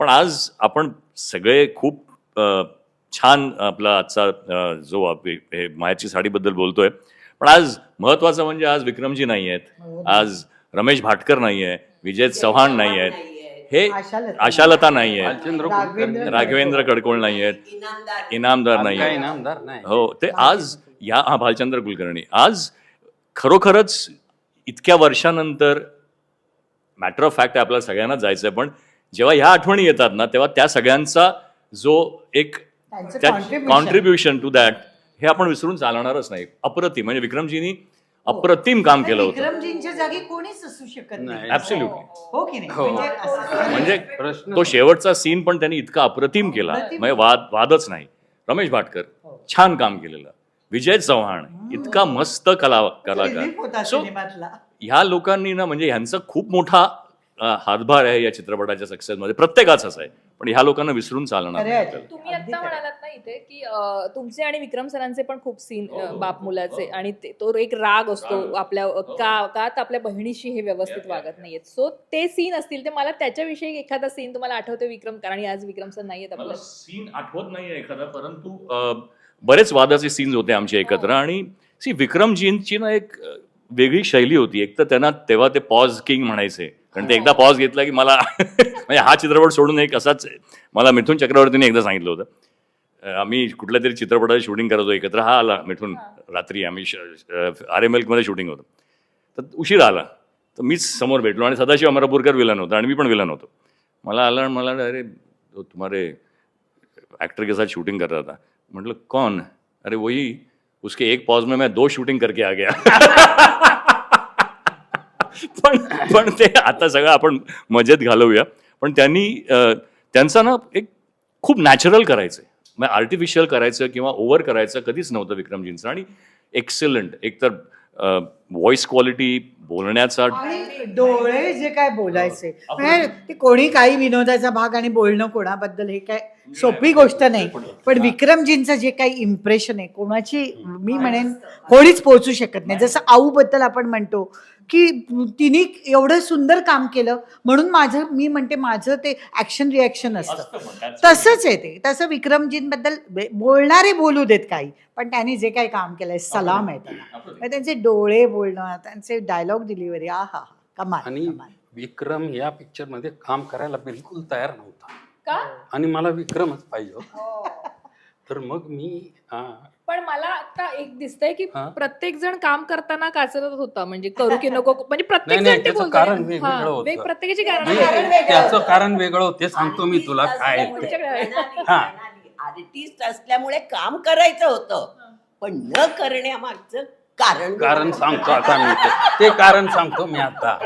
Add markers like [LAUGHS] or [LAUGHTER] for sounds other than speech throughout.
पण आज आपण सगळे खूप छान आपला आजचा जो आप- हे मायाची साडीबद्दल बोलतोय. पण आज महत्वाचं म्हणजे आज विक्रमजी नाही आहेत आज रमेश भाटकर नाही आहे विजय चव्हाण नाही आहेत हे आशालता. नाही आहेत भालचंद्र राघवेंद्र कडकोळ नाही आहेत इनामदार नाही? आहेत हो ते आज या हा भालचंद्र कुलकर्णी. आज खरोखरच इतक्या वर्षानंतर मॅटर ऑफ फॅक्ट आपल्याला सगळ्यांना जायचं आहे पण जेव्हा ह्या आठवणी येतात ना तेव्हा त्या सगळ्यांचा जो एक. कॉन्ट्रीब्युशन टू दॅट हे आपण विसरून चालणारच नाही. अप्रतिम म्हणजे विक्रमजींनी अप्रतिम काम केलं होतं. विक्रमजींच्या जागी कोणीच असू शकत नाही. ऍब्सोल्युटली हो की नाही? हो. म्हणजे असं- म्हणजे प्रश्न तो शेवटचा सीन पण त्यांनी इतका अप्रतिम केला. अप्रतिम. म्हणजे वाद वादच नाही. रमेश भाटकर हो. छान काम केलेलं. विजय चव्हाण इतका मस्त कला कलाकार Relief होता So, सिनेमातला. ह्या लोकांनी ना म्हणजे ह्यांचा खूप मोठा हातभार आहे या चित्रपटाच्या सक्सेसमध्ये प्रत्येकाचाच आहे पण ह्या लोकांना विसरून चालणार नाही. आपल्याला. तुम्ही आता. म्हणालात ना इथे की अं, तुमचे आणि विक्रम सरांचे पण खूप सीन बाप मुलाचे आणि ते- तो एक राग असतो आपल्या का का तर आपल्या बहिणीशी हे व्यवस्थित वागत नाहीयेत. सो ते सीन असतील ते मला त्याच्याविषयी एखादा सीन तुम्हाला आठवतो विक्रम? कारण आणि आज विक्रम सर नाहीयेत मला आपल्या सीन आठवत नाहीये एखादा परंतु अ, बरेच वादाचे सीन्स होते आमचे एकत्र. आणि सी विक्रमजींची ना एक अ, वेगळी शैली होती. एक तर त्यांना तेव्हा ते पॉज किंग म्हणायचे. कारण ते एकदा पॉज घेतला की मला [LAUGHS] म्हणजे हा चित्रपट सोडून एक असाच मला मिथून चक्रवर्तीने एकदा सांगितलं होतं. आम्ही कुठल्या तरी चित्रपटाचं शूटिंग करत होतो एकत्र. हा आला मिथून रात्री आम्ही आर एम एलमध्ये शूटिंग होतं. तर उशीर आला. तर मीच समोर भेटलो आणि सदाशिव अमरापूरकर विलन होता आणि मी पण विलन होतो. मला आला आणि मला अरे तो तुम्हारे एक्टर के साथ शूटिंग कर रहा था. मतलब कौन? अरे वही उसके एक पॉज में मैं दो शूटिंग करके आ गया. [LAUGHS] [LAUGHS] पण पण ते आता सगळं आपण मजेत घालवूया. पण त्यांनी त्यांचा ना एक खूप नॅचरल करायचं म्हणजे आर्टिफिशियल करायचं किंवा ओव्हर करायचं कधीच नव्हतं विक्रमजींचं. आणि एक्सेलंट एकतर व्हॉइस क्वालिटी बोलण्याचा आणि डोळे जे काय बोलायचे. म्हणजे ते कोणी काही विनोदाचा भाग आणि बोलणं कोणाबद्दल हे काय सोपी गोष्ट नाही पण विक्रमजींचं जे काही इम्प्रेशन आहे कोणाची मी म्हणेन कोणीच पोहोचू शकत नाही. जसं आऊ बद्दल आपण म्हणतो की तिने एवढं सुंदर काम केलं म्हणून माझं मी म्हणते माझं ते ऍक्शन रिॲक्शन असतं. तसंच आहे ते. तसं विक्रमजींबद्दल बे- बोलणारे बोलू देत काही. पण त्यांनी जे काही काम केलंय सलाम आहे त्यांना म्हणजे त्यांचे डोळे बोलणं त्यांचे डायलॉग डिलिव्हरी आ हा कमाल आणि कमाल विक्रम या पिक्चरमध्ये काम करायला बिलकुल तयार नव्हता का आणि मला विक्रमच पाहिजे होता. तर मग मी हा, पण मला आता एक दिसतंय की हा? प्रत्येक जण काम करताना काचरत होता म्हणजे करू की नको [LAUGHS] म्हणजे प्रत्येक नाही, जण ते त्याचं बोलतंय. कारण वेगवेगळं हा, होतं. वेग प्रत्येकाची कारण नाही, कारण वेगळं त्याचं होतं. कारण वेगळं होतं, ते सांगतो मी तुला काय आहे ते. तुमच्याकडे हा. आर्टिस्ट असल्यामुळे काम करायचं होतं पण न करण्यामागचं कारण कारण सांगतो आता मी ते. ते कारण सांगतो मी आता.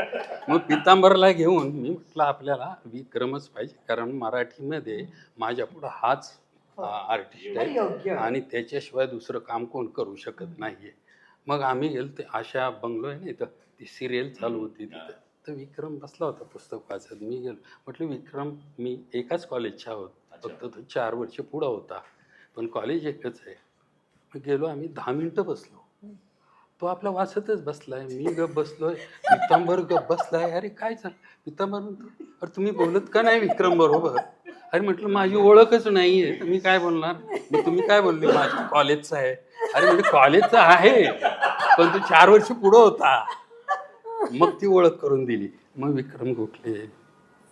मग पितांबरला घेऊन मी म्हटलं आपल्याला विक्रमच पाहिजे कारण मराठीमध्ये माझ्या पुढं हाच आर्टिस्ट आहे. योग्य. आणि त्याच्याशिवाय दुसरं काम कोण करू शकत नाहीये. मग आम्ही गेलो ते आशा बंगलो आहे ना इथं ती सिरियल चालू होती तिथं. तर विक्रम बसला होता पुस्तक वाचत. मी गेलो. म्हटलं विक्रम मी एकाच कॉलेजच्या आहोत. फक्त तो चार वर्ष पुढं होता. पण कॉलेज एकच आहे. मग गेलो आम्ही दहा मिनटं बसलो. तो आपला वाचतच बसलाय. मी गप बसलोय पितांबर गप बसलाय. अरे काय झालं? पितांबर म्हणतो अरे तुम्ही बोलत का नाही विक्रम बरोबर अरे म्हटलं माझी ओळखच नाहीये. तर मी काय बोलणार? मग तुम्ही काय बोलले? माझ्या कॉलेजचं आहे. अरे म्हणजे कॉलेजचं आहे पण तो चार वर्ष पुढं होता. मग ती ओळख करून दिली. मग विक्रम गोखले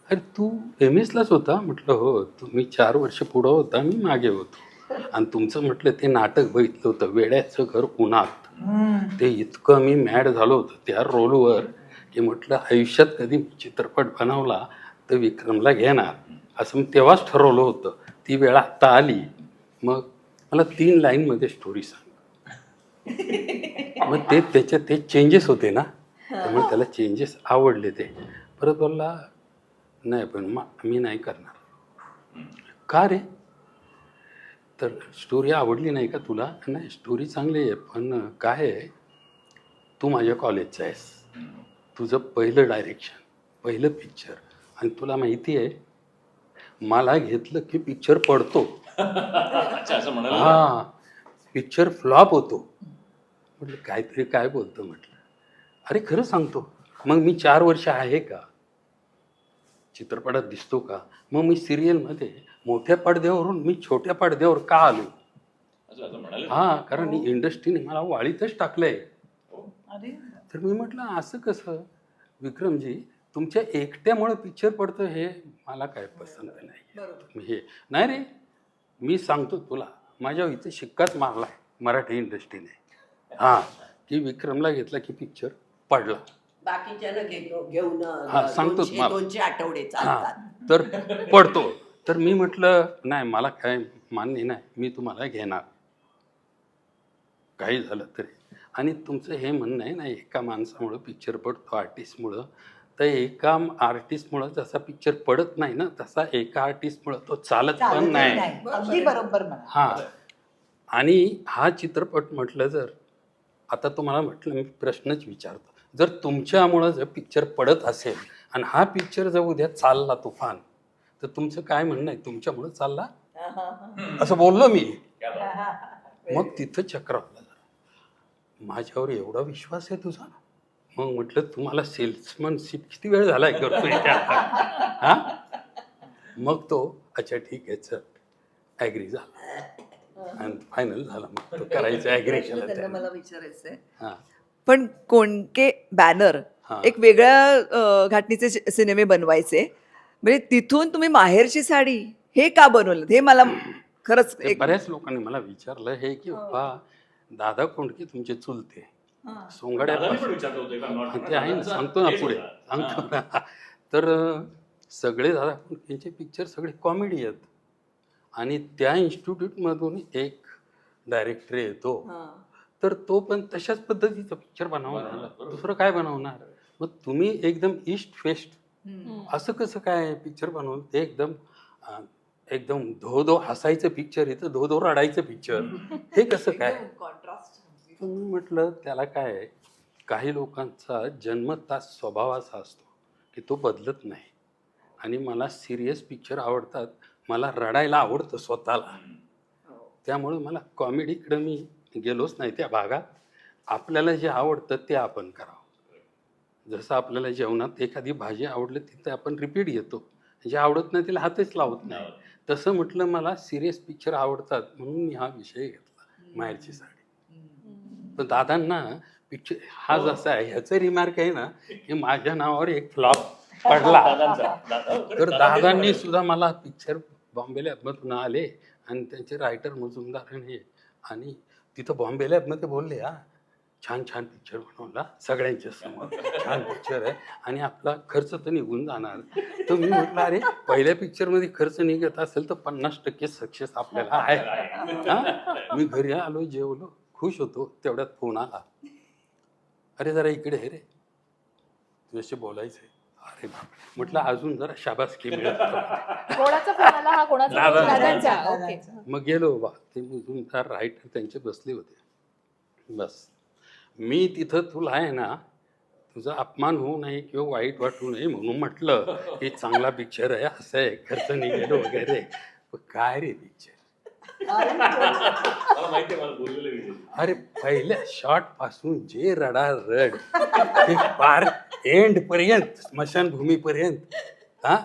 अरे तू एम एसलाच होता? म्हटलं हो तुम्ही चार वर्ष पुढं होता. मी मागे होतो. आणि तुमचं म्हटलं ते नाटक बघितलं होतं वेड्याचं घर उन्हात. ते इतकं मी मॅड झालो होतो त्या रोलवर की म्हटलं आयुष्यात कधी चित्रपट बनवला तर विक्रमला घेणार. असं मी तेव्हाच ठरवलं होतं. ती वेळ आत्ता आली. मग मला तीन लाईनमध्ये स्टोरी सांग. मग ते त्याच्यात ते चेंजेस होते ना. त्यामुळे त्याला चेंजेस आवडले ते. परत बोलला नाही पण मा मी नाही करणार. का रे? तर स्टोरी आवडली नाही का तुला? नाही स्टोरी चांगली आहे पण काय आहे तू माझ्या कॉलेजचा आहेस. तुझं पहिलं डायरेक्शन पहिलं पिक्चर आणि तुला माहिती आहे मला घेतलं की पिक्चर पडतो. हा पिक्चर फ्लॉप होतो. म्हटलं काहीतरी काय बोलतो म्हटलं. अरे खरं सांगतो. मग मी चार वर्ष आहे का? चित्रपटात दिसतो का? मग मी सिरियलमध्ये मोठ्या पडद्यावरून मी छोट्या पडद्यावर का आलो? हा कारण इंडस्ट्रीने मला वाळीतच टाकलंय. अरे. तर मी म्हटलं असं कसं? विक्रमजी तुमच्या एकट्यामुळे पिक्चर पडतं हे मला काय पसंत नाही. तुम्ही हे नाही रे मी सांगतो तुला माझ्या इथे शिक्काच मारलाय मराठी इंडस्ट्रीने हा की विक्रमला घेतला की पिक्चर पडला. बाकीच्यानं घे- घेऊन हा, सांगतो दोनशे तुम्हाला. दोनशे आठवडे हा तर पडतो. तर मी म्हटलं नाही मला काय मान्य नाही मी तुम्हाला घेणार. काही झालं तरी. आणि तुमचं हे म्हणणं आहे ना एका माणसामुळं पिक्चर पडतो आर्टिस्टमुळं तर एका आर्टिस्टमुळं जसा पिक्चर पडत नाही ना तसा एका आर्टिस्टमुळं तो चालत पण नाही. अगदी बरोबर हा. आणि हा चित्रपट म्हटलं जर आता तुम्हाला म्हटलं मी प्रश्नच विचारतो. जर तुमच्यामुळं जर पिक्चर पडत असेल आणि हा पिक्चर जर उद्या चालला तुफान तर तुमचं काय म्हणणं आहे? तुमच्यामुळं चालला? असं बोललो मी. मग तिथं चक्रावलं जरा माझ्यावर एवढा विश्वास आहे तुझा? मग म्हटलं तुम्हाला सेल्समनशिप किती वेळ झालाय करतोय त्या? हा? मग तो अच्छा ठीक आहे चल. ॲग्री झाला. आणि फायनल झाला मग तो करायचं ॲग्री केलं मला विचारायचं आहे हां. पण कोणके बॅनर. एक वेगळ्या घाटणीचे सि- सिनेमे बनवायचे. म्हणजे तिथून तुम्ही माहेरची साडी हे का बनवलं? हे मला खरंच ते एक बऱ्याच लोकांनी मला विचारलं हे की बा दादा कोंडके तुमचे चुलते. सोंगाड्या दादानी पण विचारलं होतं का not- ते आहे ना सांगतो ना पुढे. सांगतो ना. तर अं, सगळे दादा कोंडकेचे पिक्चर सगळे कॉमेडी आहेत. आणि त्या इन्स्टिट्यूटमधून एक डायरेक्टर येतो. तर तो पण तशाच पद्धतीचं पिक्चर बनवणार. दुसरं काय बनवणार? मग तुम्ही एकदम ईस्ट वेस्ट असं कसं काय पिक्चर बनवून ते एकदम अं, एकदम धो धो हसायचं पिक्चर इथं धो धो रडायचं पिक्चर [LAUGHS] हे कसं काय? तर मी म्हटलं त्याला काय आहे, काही लोकांचा जन्मता स्वभाव असा असतो की तो बदलत नाही. आणि मला सिरियस पिक्चर आवडतात. मला रडायला आवडतं स्वतःला. त्यामुळे मला कॉमेडीकडे मी गेलोच नाही त्या भागात. आपल्याला जे आवडतं ते आपण करावं जसं आपल्याला जेवणात एखादी भाजी आवडली तिथे आपण रिपीट घेतो. जे आवडत नाही तिला हातच लावत नाही. तसं म्हटलं मला सिरियस पिक्चर आवडतात म्हणून मी हा विषय घेतला माहेरची साडी. पण दादांना पिक्चर हा जसा आहे ह्याचं रिमार्क आहे ना की माझ्या नावावर एक फ्लॉप [LAUGHS] पडला. दादा- तर दादांनी सुद्धा मला पिक्चर बॉम्बे लॅबमधून आले आणि त्यांचे रायटर मुजुमदार आणि हे आणि तिथं बॉम्बे लॅबमध्ये बोलले हा छान छान पिक्चर बनवला सगळ्यांच्या समोर. छान पिक्चर आहे. आणि आपला खर्च तर निघून जाणार. तर मी म्हटलं अरे पहिल्या पिक्चरमध्ये खर्च निघत असेल तर पन्नास टक्के सक्सेस आपल्याला आहे. हा? मी घरी आलो जेवलो खुश होतो. तेवढ्यात फोन आला. अरे जरा इकडे हे रे. तुझ्याशी बोलायचंय अरे बाप म्हटलं अजून जरा शाबासकी मिळत कोणाचा फोन आला? हा कोणाचा? दादा- दादांचा. ओके. मग गेलो. बा ते मुजुमदार राईटर त्यांचे बसले होते. बस. मी तिथं तुला आहे ना तुझा अपमान होऊ नये किंवा वाईट वाटू नये म्हणून म्हटलं की चांगला पिक्चर आहे असं आहे खर्च निघेल वगैरे. काय रे पिक्चर. अरे पहिल्या शॉटपासून जे रडा रड ते पार एंड पर्यंत स्मशानभूमी पर्यंत हा?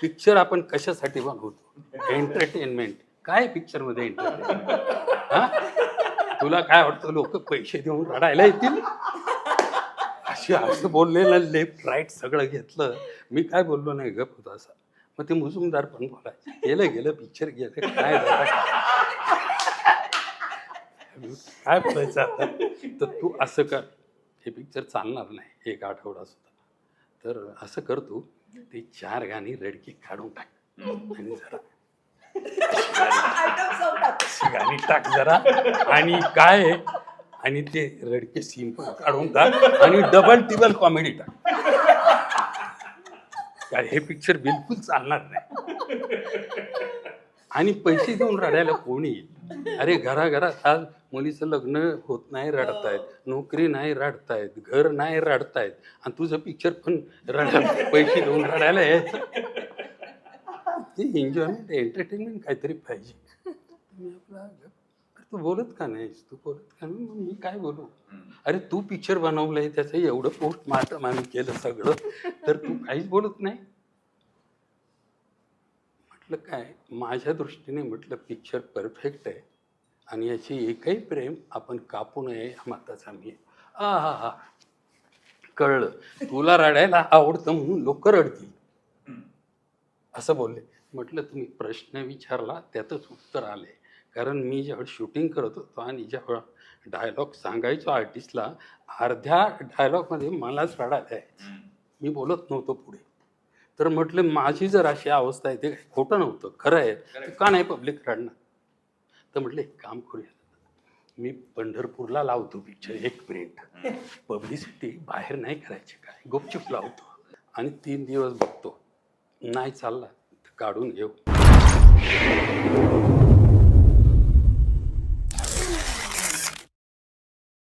पिक्चर आपण कशासाठी बनवतो एंटरटेनमेंट [LAUGHS] काय पिक्चरमध्ये एंटरटेनमेंट हा? तुला काय वाटतं लोक पैसे देऊन रडायला येतील? अशी असं बोललेलं लेफ्ट राईट सगळं घेतलं. मी काय बोललो नाही गप होता असा. मग ते मुजुमदार पण बोलाय गेलं गेलं पिक्चर गेलं. काय झालं? काय बोलायचं आता? तर तू असं कर. हे पिक्चर चालणार नाही एक आठवडा सुद्धा. तर असं कर तू. ते चार गाणी रडकी काढून टाक. आणि जरा अशी गाणी टाक जरा. आणि काय आहे, आणि ते रडके सीन पण काढून टाक आणि डबल टिबल कॉमेडी टाक. काय हे पिक्चर बिलकुल चालणार नाही. आणि पैसे देऊन रडायला कोणी येईल? अरे घराघरात आज मुलीचं लग्न होत नाही रडतायत. नोकरी नाही रडतायत. घर नाही रडतायत. आणि तुझं पिक्चर पण रडायला पैसे देऊन रडायला यायचं. ते एन्जॉयमेंट एंटरटेनमेंट काहीतरी पाहिजे. [LAUGHS] मी आपला तू बोलत का नाहीस? तू बोलत का नाही? मग मी काय बोलू? अरे तू पिक्चर बनवलंय त्याचं एवढं पोस्ट मार्टम आम्ही केलं सगळं. तर तू काहीच बोलत नाही. म्हटलं काय? माझ्या दृष्टीने म्हटलं पिक्चर परफेक्ट आहे. आणि याची एकही प्रेम आपण कापू नये या मताचा मी आ हा हा. कळलं. तुला रडायला आवडतं म्हणून लोक रडतील. असं बोलले. म्हटलं तुम्ही प्रश्न विचारला त्यातच उत्तर आले. कारण मी जेव्हा शूटिंग करत होतो आणि जेव्हा डायलॉग सांगायचो आर्टिस्टला अर्ध्या डायलॉगमध्ये मलाच रडायला यायचं मी बोलत नव्हतो पुढे. तर म्हटलं माझी जर अशी अवस्था आहे ते काही खोटं नव्हतं. खरं आहे तर का नाही पब्लिक रडणार? तर म्हटलं एक काम करूया. मी पंढरपूरला लावतो पिक्चर एक प्रिंट पब्लिसिटी बाहेर नाही करायची काय? गुपचूप लावतो. आणि तीन दिवस बघतो. नाही चालला. काढून घेऊ.